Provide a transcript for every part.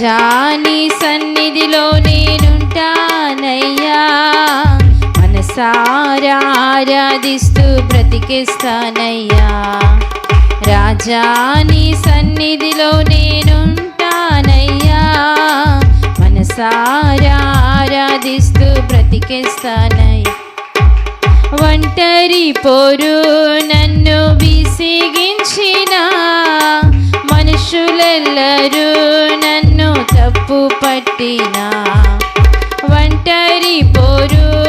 జాని సన్నిధిలో నేనుంటానయ్యా. మనసారా ఆరాధిస్తూ బ్రతికిస్తానయ్యా. రాజాని సన్నిధిలో నేనుంటానయ్యా. మనసారా ఆరాధిస్తూ బ్రతికిస్తానయ్యా. ఒంటరి పోరు నన్ను విసిగించిన మనుషులెల్లరూ నన్ను తప్పు పట్టినా. ఒంటరి పోరు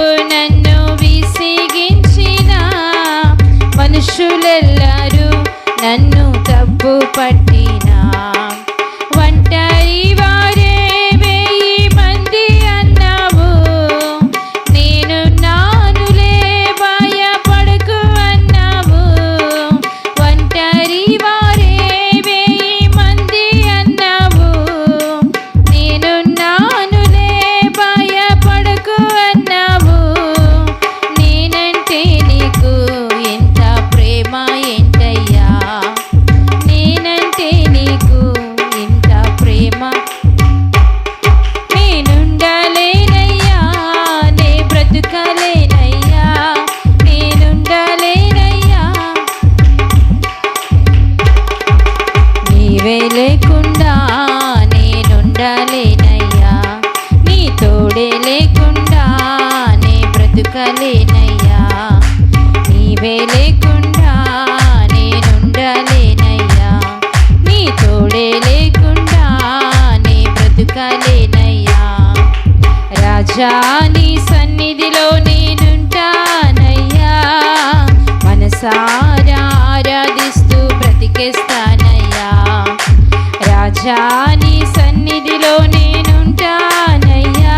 రాజా నీ సన్నిధిలో నేనుంటానయ్యా. మనసారా ఆరాధిస్తూ బ్రతికేస్తానయ్యా. రాజా నీ సన్నిధిలో నేనుంటానయ్యా.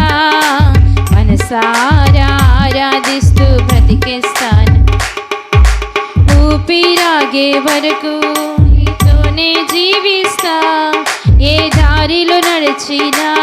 మనసారా ఆరాధిస్తూ బ్రతికేస్తాను. ఊపిరాగే వరకు నీతోనే జీవిస్తా. ఏ దారిలో నడిచినా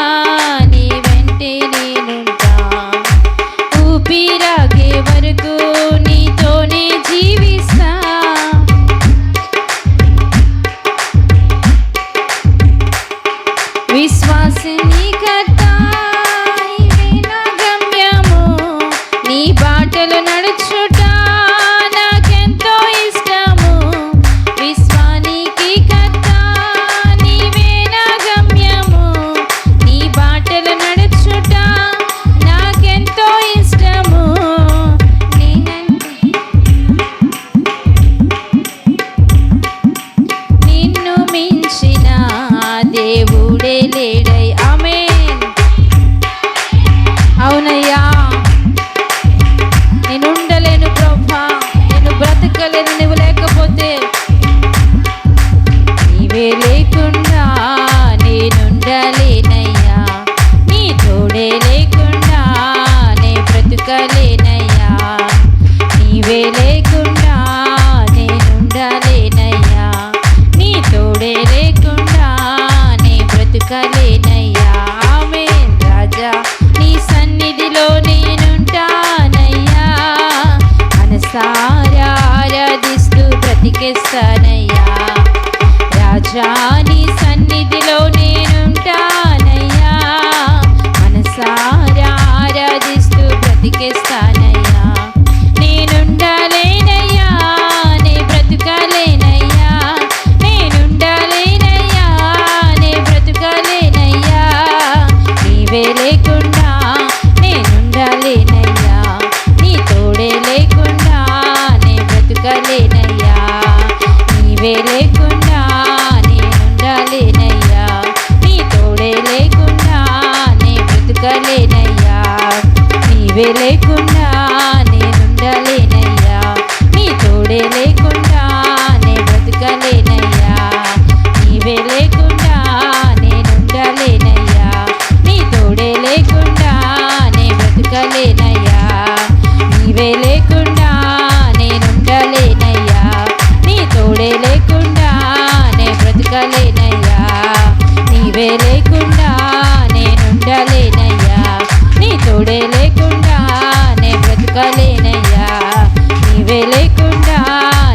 tá నువ్వే లేకుండా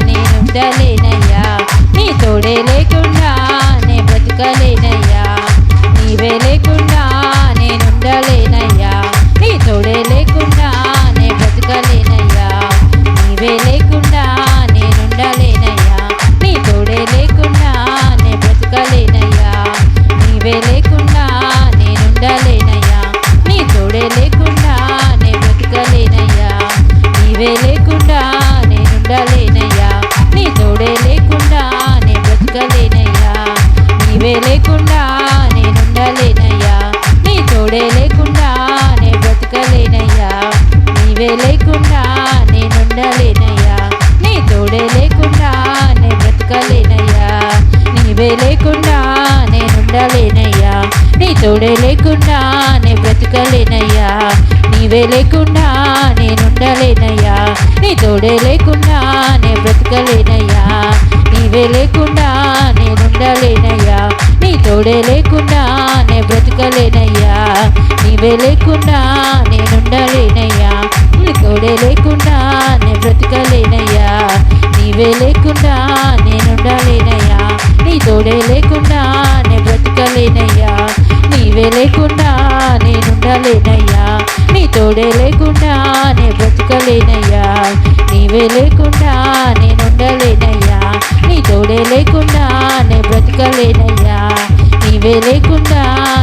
నేనుండలేనయ్యా నీ తోడే తోడే లేకుండా నే బ్రతకలేనయ్యా. నీవే లేకుండా నేనుండలేనయ్యా నీ తోడే లేకుండా నే బ్రతకలేనయ్యా. నీవే లేకుండా నేనుండలేనయ్యా నీ తోడే లేకుండా నే బ్రతకలేనయ్యా. నీవే లేకుండా నేనుండలేనయ్యా నీ తోడే లేకుండా నే బ్రతకలేనయ్యా. నీవే లేకుండా నేనుండలేనయ్యా నీ తోడే లేకుండా నే బ్రతకలేనయ్యా. నీవే లేకుండా నేనుండలేనయ్యా. నీ తోడే లేకుండా నే బ్రతకలేనయ్యా. నీవే లేకుండా నేనుండలేనయ్యా. నీ తోడే లేకుండా నే బ్రతకలేనయ్యా. నీవే లేకుండా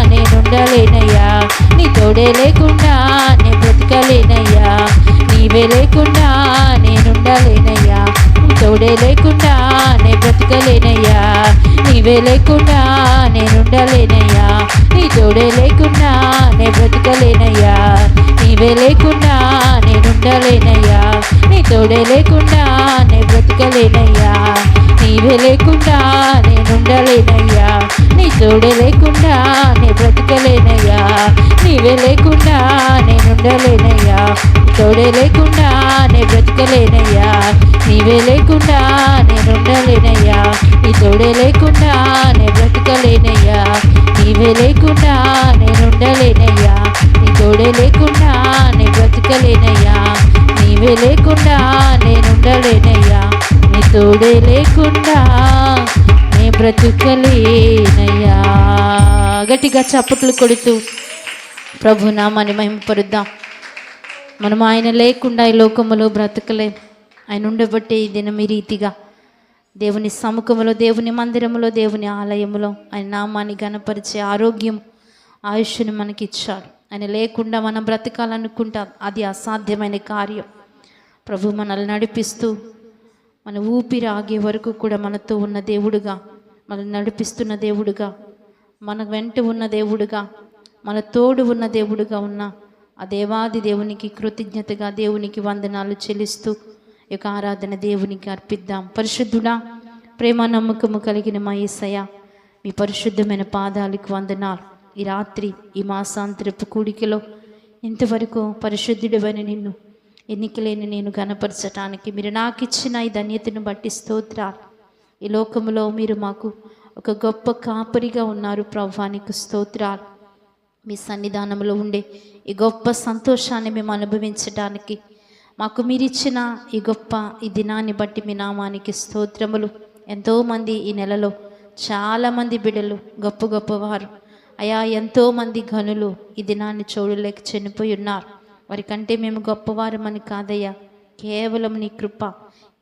నేనుండలేనయ్యా. నీ తోడే లేకుండా నే బ్రతకలేనయ్యా. నీవే లేకుండా నేనుండలేనయ్యా. తోడే లేకుండా నే బ్రతకలేనయ్యా. నీవే లేకుండా నేనుండలేనయ్యా. నీ తోడే లేకుండా నే బ్రతకలేనయ్యా. నీవే లేకుండా నేనుండలేనయ్యా. తోడే లేకుండా నే బ్రతకలేనయ్యా నీవే లేకుండా నేనుండలేనయ్యా నీ తోడే లేకుండా నే బ్రతకలేనయ్యా నీవే లేకుండా నేనుండలేనయ్యా తోడే లేకుండా నే బ్రతకలేనయ్యా నీవే లేకుండా నేనుండలేనయ్యా నీ తోడే లేకుండా నే బ్రతకలేనయ్యా నీవే లేకుండా నేనుండలేనయ్యా నీ తోడే లేకుండా నే బ్రతకలేనయ్యా నీవే లేకుండా నేనుండలేనయ్యా. నీ తోడే లేకుండా నే బ్రతుకలేనయ్యా. గట్టిగా చప్పట్లు కొడుతూ ప్రభు నామాన్ని మహిమపరుద్దాం. మనం ఆయన లేకుండా ఈ లోకములో బ్రతకలేం. ఆయన ఉండబట్టే ఈ దినం ఈ రీతిగా దేవుని సముఖములో దేవుని మందిరములో దేవుని ఆలయములో ఆయన నామాన్ని గణపరిచే ఆరోగ్యం ఆయుష్ని మనకి ఇచ్చాడు ఆయన లేకుండా మనం బ్రతకాలనుకుంటాం. అది అసాధ్యమైన కార్యం. ప్రభు మనల్ని నడిపిస్తూ మన ఊపిరి ఆగే వరకు కూడా మనతో ఉన్న దేవుడుగా మనల్ని నడిపిస్తున్న దేవుడుగా మన వెంట ఉన్న దేవుడుగా మన తోడు ఉన్న దేవుడుగా ఉన్న ఆ దేవాది దేవునికి కృతజ్ఞతగా దేవునికి వందనాలు చెల్లిస్తూ యొక్క ఆరాధన దేవునికి అర్పిద్దాం. పరిశుద్ధుడా ప్రేమ నమ్మకము కలిగిన మా యేసయ్య మీ పరిశుద్ధమైన పాదాలకు వందనాలు. ఈ రాత్రి ఈ మాసాంతరపు కూడికలో ఇంతవరకు పరిశుద్ధుడివని నిన్ను ఎన్నికలేని నేను గనపరచటానికి మీరు నాకు ఇచ్చిన ఈ ధన్యతను బట్టి స్తోత్రాలు. ఈ లోకములో మీరు మాకు ఒక గొప్ప కాపరిగా ఉన్నారు ప్రభానికి స్తోత్రాలు. మీ సన్నిధానంలో ఉండే ఈ గొప్ప సంతోషాన్ని మేము అనుభవించడానికి మాకు మీరిచ్చిన ఈ గొప్ప ఈ దినాన్ని బట్టి మీ నామానికి స్తోత్రములు. ఎంతోమంది ఈ నెలలో చాలామంది బిడ్డలు గొప్ప గొప్పవారు. అయా ఎంతోమంది ఘనులు ఈ దినాన్ని చూడలేక చనిపోయి ఉన్నారు. వారికంటే మేము గొప్పవారమని కాదయ్యా. కేవలం నీ కృప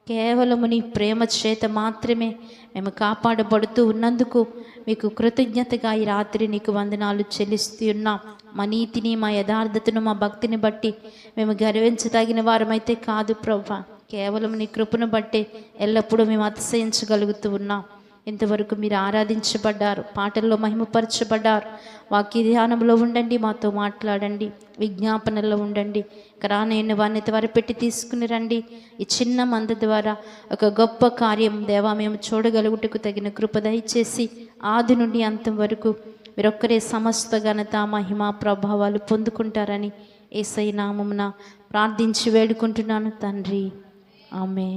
కేవలము నీ ప్రేమ చేత మాత్రమే మేము కాపాడబడుతూ ఉన్నందుకు మీకు కృతజ్ఞతగా ఈ రాత్రి నీకు వందనాలు చెల్లిస్తూ ఉన్నాం. మా నీతిని మా యథార్థతను మా భక్తిని బట్టి మేము గర్వించదగిన వారమైతే కాదు ప్రభా. కేవలం నీ కృపను బట్టే ఎల్లప్పుడూ మేము అతిశయించగలుగుతూ ఉన్నాం. ఇంతవరకు మీరు ఆరాధించబడ్డారు పాటల్లో మహిమపరచబడ్డారు. వాక్య ధ్యానంలో ఉండండి మాతో మాట్లాడండి విజ్ఞాపనలో ఉండండి. రానైన వారిని త్వరపెట్టి తీసుకుని రండి. ఈ చిన్న మంద ద్వారా ఒక గొప్ప కార్యం దేవా మేము చూడగలుగుటకు తగిన కృప దయచేసి ఆది నుండి అంతం వరకు మీరొక్కరే సమస్త ఘనత మహిమ ప్రభావాలు పొందుకుంటారని ఏసై నామమున ప్రార్థించి వేడుకుంటున్నాను తండ్రి. ఆమె